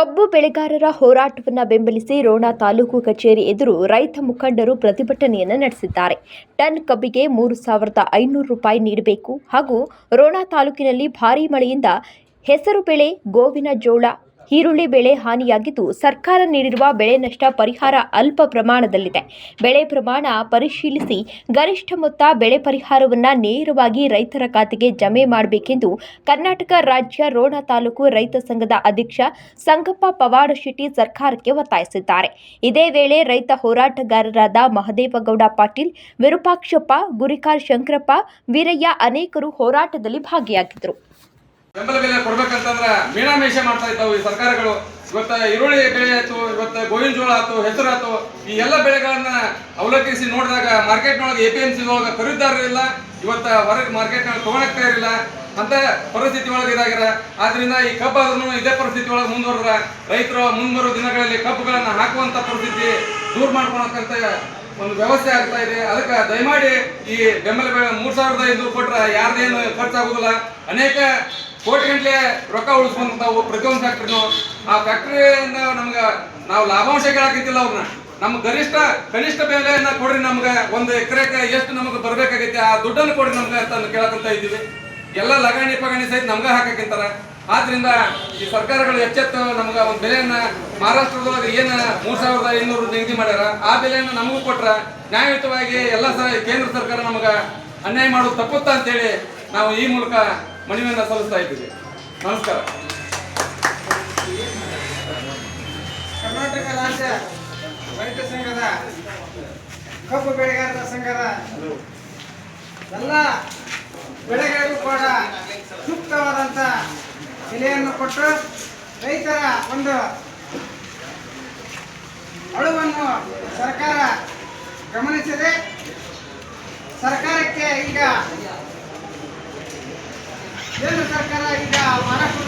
ಕಬ್ಬು ಬೆಳೆಗಾರರ ಹೋರಾಟವನ್ನು ಬೆಂಬಲಿಸಿ ರೋಣ ತಾಲೂಕು ಕಚೇರಿ ಎದುರು ರೈತ ಮುಖಂಡರು ಪ್ರತಿಭಟನೆಯನ್ನು ನಡೆಸಿದ್ದಾರೆ. ಟನ್ ಕಬ್ಬಿಗೆ ಮೂರು ಸಾವಿರದ ಐನೂರು ರೂಪಾಯಿ ನೀಡಬೇಕು ಹಾಗೂ ರೋಣ ತಾಲೂಕಿನಲ್ಲಿ ಭಾರೀ ಮಳೆಯಿಂದ ಹೆಸರು ಬೆಳೆ ಗೋವಿನ ಜೋಳ ಈರುಳ್ಳಿ ಬೆಳೆ ಹಾನಿಯಾಗಿದ್ದು ಸರ್ಕಾರ ನೀಡಿರುವ ಬೆಳೆ ನಷ್ಟ ಪರಿಹಾರ ಅಲ್ಪ ಪ್ರಮಾಣದಲ್ಲಿದೆ. ಬೆಳೆ ಪ್ರಮಾಣ ಪರಿಶೀಲಿಸಿ ಗರಿಷ್ಠ ಮೊತ್ತ ಬೆಳೆ ಪರಿಹಾರವನ್ನು ನೇರವಾಗಿ ರೈತರ ಖಾತೆಗೆ ಜಮೆ ಮಾಡಬೇಕೆಂದು ಕರ್ನಾಟಕ ರಾಜ್ಯ ರೋಣ ತಾಲೂಕು ರೈತ ಸಂಘದ ಅಧ್ಯಕ್ಷ ಸಂಗಪ್ಪ ಪವಾಡ ಶೆಟ್ಟಿ ಸರ್ಕಾರಕ್ಕೆ ಒತ್ತಾಯಿಸಿದ್ದಾರೆ. ಇದೇ ವೇಳೆ ರೈತ ಹೋರಾಟಗಾರರಾದ ಮಹದೇವಗೌಡ ಪಾಟೀಲ್, ವಿರೂಪಾಕ್ಷಪ್ಪ, ಗುರಿಕಾರ್ ಶಂಕರಪ್ಪ, ವೀರಯ್ಯ ಅನೇಕರು ಹೋರಾಟದಲ್ಲಿ ಭಾಗಿಯಾಗಿದ್ದರು. ಬೆಂಬಲ ಬೆಲೆ ಕೊಡ್ಬೇಕಂತಂದ್ರ ಮೀನಾಮೇಷ ಮಾಡ್ತಾ ಇದ್ದಾವೆ ಈ ಸರ್ಕಾರಗಳು. ಇವತ್ತ ಈರುಳ್ಳಿ ಬೆಳೆ ಆಯ್ತು, ಇವತ್ತ ಗೋವಿನ ಜೋಳ ಆಯ್ತು, ಹೆಸರು ಆಯ್ತು. ಈ ಎಲ್ಲ ಬೆಳೆಗಳನ್ನ ಅವಲೋಕಿಸಿ ನೋಡಿದಾಗ ಮಾರ್ಕೆಟ್ನೊಳಗೆ ಎ ಪಿ ಎಂ ಸಿ ಒಳಗೆ ಖರೀದಾರರು ಇಲ್ಲ, ಇವತ್ತ ಹೊರಗೆ ಮಾರ್ಕೆಟ್ನೊಳಗೆ ತಗೊಳಕ್ತಾ ಇರಲಿಲ್ಲ. ಅಂತ ಪರಿಸ್ಥಿತಿ ಒಳಗೆ ಇದಾಗಿರ ಆದ್ರಿಂದ ಈ ಕಬ್ಬಾದ್ರೂ ಇದೇ ಪರಿಸ್ಥಿತಿ ಒಳಗೆ ಮುಂದುವರೆದ್ರ ರೈತರು ಮುಂಬರುವ ದಿನಗಳಲ್ಲಿ ಕಬ್ಬುಗಳನ್ನ ಹಾಕುವಂತ ಪರಿಸ್ಥಿತಿ ದೂರ ಮಾಡ್ಕೊಳಕಂತ ಒಂದು ವ್ಯವಸ್ಥೆ ಆಗ್ತಾ ಇದೆ. ಅದಕ್ಕೆ ದಯಮಾಡಿ ಈ ಬೆಂಬಲ ಬೆಲೆ ಮೂರ್ ಸಾವಿರದ ಐದು ಕೊಟ್ರೆ ಯಾರ್ದೇನು ಖರ್ಚಾಗುದಿಲ್ಲ. ಅನೇಕ ಕೋಟಿ ಗಂಟ್ಲೆ ರೊಕ್ಕ ಉಳಿಸ್ಕೊಂತಾವು ಪ್ರತಿಯೊಂದು ಫ್ಯಾಕ್ಟ್ರಿನೂ ಆ ಫ್ಯಾಕ್ಟ್ರಿಯಿಂದ ನಮ್ಗೆ ನಾವು ಲಾಭಾಂಶ ಕೇಳಾಕಿದ್ದಿಲ್ಲ ಅವ್ರನ್ನ ನಮ್ಮ ಗರಿಷ್ಠ, ಕನಿಷ್ಠ ಬೆಲೆಯನ್ನ ಕೊಡ್ರಿ ನಮ್ಗೆ, ಒಂದು ಎಕರೆಗೆ ಎಷ್ಟು ನಮಗೆ ಬರ್ಬೇಕಾಗೈತಿ, ಆ ದುಡ್ಡನ್ನು ಕೊಡ್ರಿ ನಮ್ಗೆ ಅಂತ ಕೇಳಕಂತ ಇದ್ದೀವಿ. ಎಲ್ಲ ಲಗಾಣಿ ಪಗಾಣಿ ಸಹಿತ ನಮ್ಗೆ ಹಾಕಕ್ಕಿಂತಾರ ಆದ್ರಿಂದ ಈ ಸರ್ಕಾರಗಳು ಎಚ್ಚೆತ್ತು ನಮ್ಗೆ ಒಂದು ಬೆಲೆಯನ್ನ ಮಹಾರಾಷ್ಟ್ರದೊಳಗೆ ಏನು ಮೂರು ಸಾವಿರದ ಐನೂರು ನಿಗದಿ ಮಾಡ್ಯಾರ, ಆ ಬೆಲೆಯನ್ನು ನಮಗೂ ಕೊಟ್ರ ನ್ಯಾಯಯುತವಾಗಿ ಎಲ್ಲ ಕೇಂದ್ರ ಸರ್ಕಾರ ನಮ್ಗೆ ಅನ್ಯಾಯ ಮಾಡೋದು ತಪ್ಪುತ್ತಾ ಅಂತೇಳಿ ನಾವು ಈ ಮೂಲಕ ಮನವಿಯನ್ನು ಸಲ್ಲಿಸ್ತಾ ಇದ್ದೀವಿ. ನಮಸ್ಕಾರ. ಕರ್ನಾಟಕ ರಾಜ್ಯ ರೈತ ಸಂಘದ, ಕಬ್ಬು ಬೆಳೆಗಾರರ ಸಂಘದ, ಎಲ್ಲ ಬೆಳೆಗಳಿಗೂ ಕೂಡ ಸೂಕ್ತವಾದಂಥ ಬೆಲೆಯನ್ನು ಕೊಟ್ಟು ರೈತರ ಒಂದು ಅಳುವನ್ನು ಸರ್ಕಾರ ಗಮನಿಸಿದೆ. ಸರ್ಕಾರಕ್ಕೆ ಈಗ ಕೇಂದ್ರ ಸರ್ಕಾರ ಈಗ ಮಹಾರಾಷ್ಟ್ರದಲ್ಲಿ